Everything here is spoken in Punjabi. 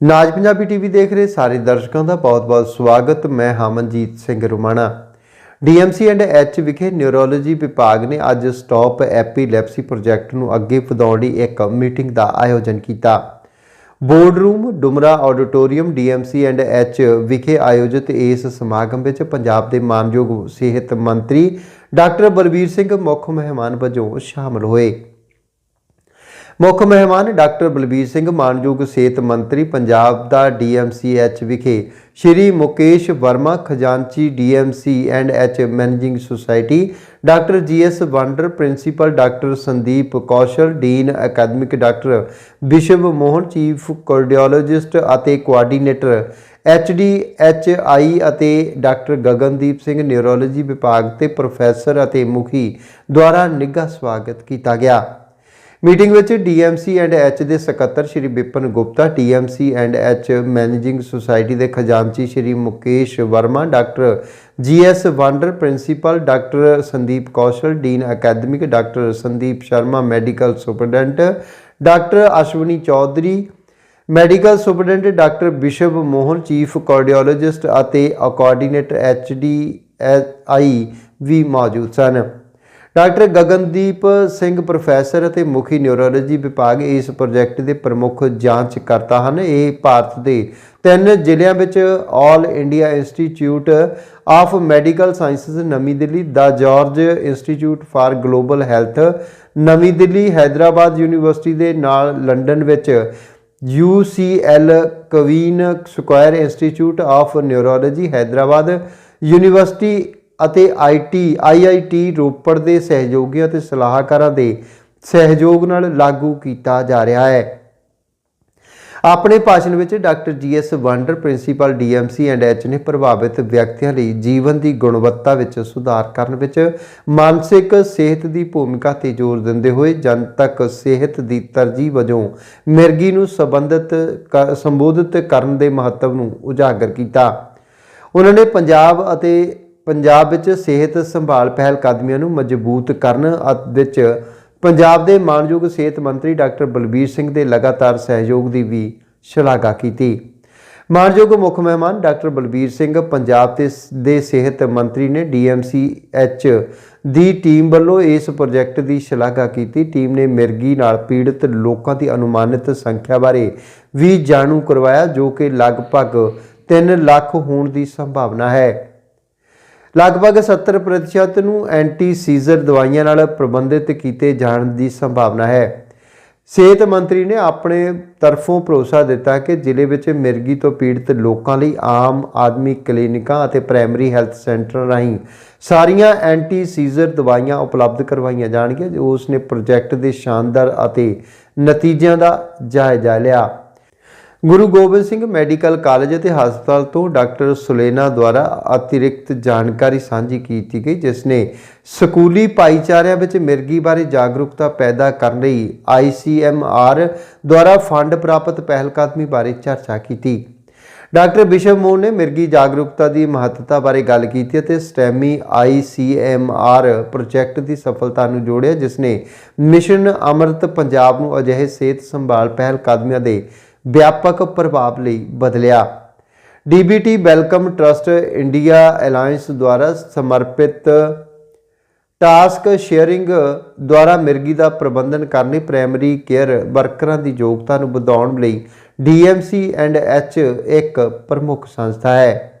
ਨਾਜ ਪੰਜਾਬੀ ਟੀਵੀ ਦੇਖ ਰਹੇ ਸਾਰੇ ਦਰਸ਼ਕਾਂ ਦਾ ਬਹੁਤ-ਬਹੁਤ ਸਵਾਗਤ। ਮੈਂ Hamanjit Singh Rumana. DMC and H ਵਿਖੇ ਨਿਊਰੋਲੋਜੀ ਵਿਭਾਗ ਨੇ ਅੱਜ ਸਟਾਪ ਐਪੀਲੈਪਸੀ ਪ੍ਰੋਜੈਕਟ ਨੂੰ ਅੱਗੇ ਵਧਾਉਣ ਲਈ ਇੱਕ ਮੀਟਿੰਗ ਦਾ ਆਯੋਜਨ ਕੀਤਾ। Board room Dumra auditorium DMC and H ਵਿਖੇ ਆਯੋਜਿਤ ਇਸ ਸਮਾਗਮ ਵਿੱਚ ਪੰਜਾਬ ਦੇ ਮਾਨਯੋਗ ਸਿਹਤ ਮੰਤਰੀ ਡਾਕਟਰ ਬਲਬੀਰ ਸਿੰਘ ਮੁੱਖ ਮਹਿਮਾਨ ਵਜੋਂ ਸ਼ਾਮਲ ਹੋਏ। ਮੁੱਖ ਮਹਿਮਾਨ ਡਾਕਟਰ ਬਲਬੀਰ ਸਿੰਘ, ਮਾਨਯੋਗ ਸਿਹਤ ਮੰਤਰੀ ਪੰਜਾਬ ਦਾ ਡੀਐਮਸੀਐਚ ਵਿਖੇ ਸ਼੍ਰੀ ਮੁਕੇਸ਼ ਵਰਮਾ, ਖਜ਼ਾਨਚੀ DMC and H managing society, doctor GS Wander, principal doctor Sandeep Kaushal, dean academic doctor Vishwa Mohan, chief cardiologist ਅਤੇ ਕੋਆਰਡੀਨੇਟਰ ਐਚਡੀਐਚਆਈ ਅਤੇ ਡਾਕਟਰ ਗਗਨਦੀਪ ਸਿੰਘ, ਨਿਊਰੋਲੋਜੀ ਵਿਭਾਗ ਤੇ ਪ੍ਰੋਫੈਸਰ ਅਤੇ ਮੁਖੀ ਦੁਆਰਾ ਨਿੱਘਾ ਸਵਾਗਤ ਕੀਤਾ ਗਿਆ। ਮੀਟਿੰਗ ਵਿੱਚ ਡੀਐਮਸੀ ਐਂਡ ਐਚ ਦੇ ਸਕੱਤਰ Shri Vipan Gupta DMC and H managing society ਦੇ ਖਜ਼ਾਨਚੀ Shri Mukesh Verma, doctor GS Wander principal doctor Sandeep Kaushal dean academic doctor Sandeep Sharma medical superintendent doctor Ashwani Chaudhary medical superintendent doctor Bishav Mohan chief cardiologist ਅਤੇ ਕੋਆਰਡੀਨੇਟਰ ਐਚਡੀਆਈ ਵੀ ਮੌਜੂਦ ਸਨ। ਡਾਕਟਰ ਗਗਨਦੀਪ ਸਿੰਘ ਪ੍ਰੋਫੈਸਰ ਅਤੇ ਮੁਖੀ ਨਿਊਰੋਲੋਜੀ ਵਿਭਾਗ ਇਸ ਪ੍ਰੋਜੈਕਟ ਦੇ ਪ੍ਰਮੁੱਖ ਜਾਂਚਕਰਤਾ ਹਨ। ਇਹ ਭਾਰਤ ਦੇ ਤਿੰਨ ਜ਼ਿਲ੍ਹਿਆਂ ਵਿੱਚ all India institute of medical sciences ਨਵੀਂ ਦਿੱਲੀ, ਦਾ George institute for global health ਨਵੀਂ ਦਿੱਲੀ ਹైదరాబాద్ ਯੂਨੀਵਰਸਿਟੀ ਦੇ ਨਾਲ ਲੰਡਨ ਵਿੱਚ UCL Queen Square institute of neurology Hyderabad university ਅਤੇ ਆਈਟੀ ਆਈਆਈਟੀ ਰੋਪੜ ਦੇ ਸਹਿਯੋਗੀਆਂ ਅਤੇ ਸਲਾਹਕਾਰਾਂ ਦੇ ਸਹਿਯੋਗ ਨਾਲ ਲਾਗੂ ਕੀਤਾ ਜਾ ਰਿਹਾ ਹੈ। ਆਪਣੇ ਭਾਸ਼ਣ ਵਿੱਚ doctor G GS Wander, principal DMC and H ਨੇ ਪ੍ਰਭਾਵਿਤ ਵਿਅਕਤੀਆਂ ਲਈ ਜੀਵਨ ਦੀ ਗੁਣਵੱਤਾ ਵਿੱਚ ਸੁਧਾਰ ਕਰਨ ਵਿੱਚ ਮਾਨਸਿਕ ਸਿਹਤ ਦੀ ਭੂਮਿਕਾ ਤੇ ਜ਼ੋਰ ਦਿੰਦੇ ਹੋਏ ਜਨਤਕ ਸਿਹਤ ਦੀ ਤਰਜੀਹ ਵਜੋਂ ਮਿਰਗੀ ਨੂੰ ਸੰਬੰਧਿਤ ਕ- ਸੰਬੋਧਿਤ ਕਰਨ ਦੇ ਮਹੱਤਵ ਨੂੰ ਉਜਾਗਰ ਕੀਤਾ। ਉਹਨਾਂ ਨੇ ਪੰਜਾਬ ਅਤੇ ਪੰਜਾਬ ਵਿੱਚ ਸਿਹਤ ਸੰਭਾਲ ਪਹਿਲ ਕਦਮੀਆਂ ਨੂੰ ਮਜ਼ਬੂਤ ਕਰਨ ਅ- ਵਿੱਚ ਪੰਜਾਬ ਦੇ ਮਾਨਯੋਗ ਸਿਹਤ ਮੰਤਰੀ ਡਾਕਟਰ ਬਲਬੀਰ ਸਿੰਘ ਦੇ ਲਗਾਤਾਰ ਸਹਿਯੋਗ ਦੀ ਵੀ ਸ਼ਲਾਘਾ ਕੀਤੀ। ਮਾਨਯੋਗ ਮੁੱਖ ਮਹਿਮਾਨ ਡਾਕਟਰ ਬਲਬੀਰ ਸਿੰਘ ਪੰਜਾਬ ਦੇ ਦੇ ਸਿਹਤ ਮੰਤਰੀ ਨੇ ਡੀਐਮਸੀ ਐਚ ਦੀ ਟੀਮ ਵੱਲੋਂ ਇਸ ਪ੍ਰੋਜੈਕਟ ਦੀ ਸ਼ਲਾਘਾ ਕੀਤੀ। ਟੀਮ ਨੇ ਮਿਰਗੀ ਨਾਲ ਪੀੜਤ ਲੋਕਾਂ ਦੀ ਅਨੁਮਾਨਿਤ ਸੰਖਿਆ ਬਾਰੇ ਵੀ ਜਾਣੂ ਕਰਵਾਇਆ, ਜੋ ਕਿ ਲਗਭਗ 3 ਲੱਖ ਹੋਣ ਦੀ ਸੰਭਾਵਨਾ ਹੈ। ਲਗਭਗ 70% ਨੂੰ ਐਂਟੀ ਸੀਜ਼ਰ ਦਵਾਈਆਂ ਨਾਲ ਪ੍ਰਬੰਧਿਤ ਕੀਤੇ ਜਾਣ ਦੀ ਸੰਭਾਵਨਾ ਹੈ। ਸਿਹਤ ਮੰਤਰੀ ਨੇ ਆਪਣੇ ਤਰਫੋਂ ਭਰੋਸਾ ਦਿੱਤਾ ਕਿ ਜ਼ਿਲ੍ਹੇ ਵਿੱਚ ਮਿਰਗੀ ਤੋਂ ਪੀੜਤ ਲੋਕਾਂ ਲਈ ਆਮ ਆਦਮੀ ਕਲੀਨਿਕਾਂ ਅਤੇ ਪ੍ਰਾਇਮਰੀ ਹੈਲਥ ਸੈਂਟਰਾਂ ਰਾਹੀਂ ਸਾਰੀਆਂ ਐਂਟੀ ਸੀਜ਼ਰ ਦਵਾਈਆਂ ਉਪਲਬਧ ਕਰਵਾਈਆਂ ਜਾਣਗੀਆਂ। ਜੋ ਉਸ ਨੇ ਪ੍ਰੋਜੈਕਟ ਦੇ ਸ਼ਾਨਦਾਰ ਅਤੇ ਨਤੀਜਿਆਂ ਦਾ ਜਾਇਜ਼ਾ ਲਿਆ। ਗੁਰੂ ਗੋਬਿੰਦ ਸਿੰਘ ਮੈਡੀਕਲ ਕਾਲਜ ਅਤੇ ਹਸਪਤਾਲ ਤੋਂ ਡਾਕਟਰ ਸੁਲੇਨਾ ਦੁਆਰਾ ਅਤਿਰਿਕਤ ਜਾਣਕਾਰੀ ਸਾਂਝੀ ਕੀਤੀ ਗਈ, ਜਿਸ ਨੇ ਸਕੂਲੀ ਭਾਈਚਾਰਿਆਂ ਵਿੱਚ ਮਿਰਗੀ ਬਾਰੇ ਜਾਗਰੂਕਤਾ ਪੈਦਾ ਕਰਨ ਲਈ ICMR ਦੁਆਰਾ ਫੰਡ ਪ੍ਰਾਪਤ ਪਹਿਲਕਦਮੀ ਬਾਰੇ ਚਰਚਾ ਕੀਤੀ। ਡਾਕਟਰ ਬਿਸ਼ਵ ਮੋਹਨ ਨੇ ਮਿਰਗੀ ਜਾਗਰੂਕਤਾ ਦੀ ਮਹੱਤਤਾ ਬਾਰੇ ਗੱਲ ਕੀਤੀ ਅਤੇ ਸਟੈਮੀ ICMR ਪ੍ਰੋਜੈਕਟ ਦੀ ਸਫਲਤਾ ਨੂੰ ਜੋੜਿਆ, ਜਿਸ ਨੇ ਮਿਸ਼ਨ ਅਮਰਤ ਪੰਜਾਬ ਨੂੰ ਅਜਿਹੇ ਸਿਹਤ ਸੰਭਾਲ ਪਹਿਲ ਕਦਮੀਆਂ ਦੇ ਵਿਆਪਕ ਪ੍ਰਭਾਵ ਲਈ ਬਦਲਿਆ। DBT Welcome Trust India alliance ਦੁਆਰਾ ਸਮਰਪਿਤ ਟਾਸਕ ਸ਼ੇਅਰਿੰਗ ਦੁਆਰਾ ਮਿਰਗੀ ਦਾ ਪ੍ਰਬੰਧਨ ਕਰਨੀ ਪ੍ਰਾਇਮਰੀ ਕੇਅਰ ਵਰਕਰਾਂ ਦੀ ਯੋਗਤਾ ਨੂੰ ਵਧਾਉਣ ਲਈ DMC ਐਂਡ H ਇੱਕ ਪ੍ਰਮੁੱਖ ਸੰਸਥਾ ਹੈ।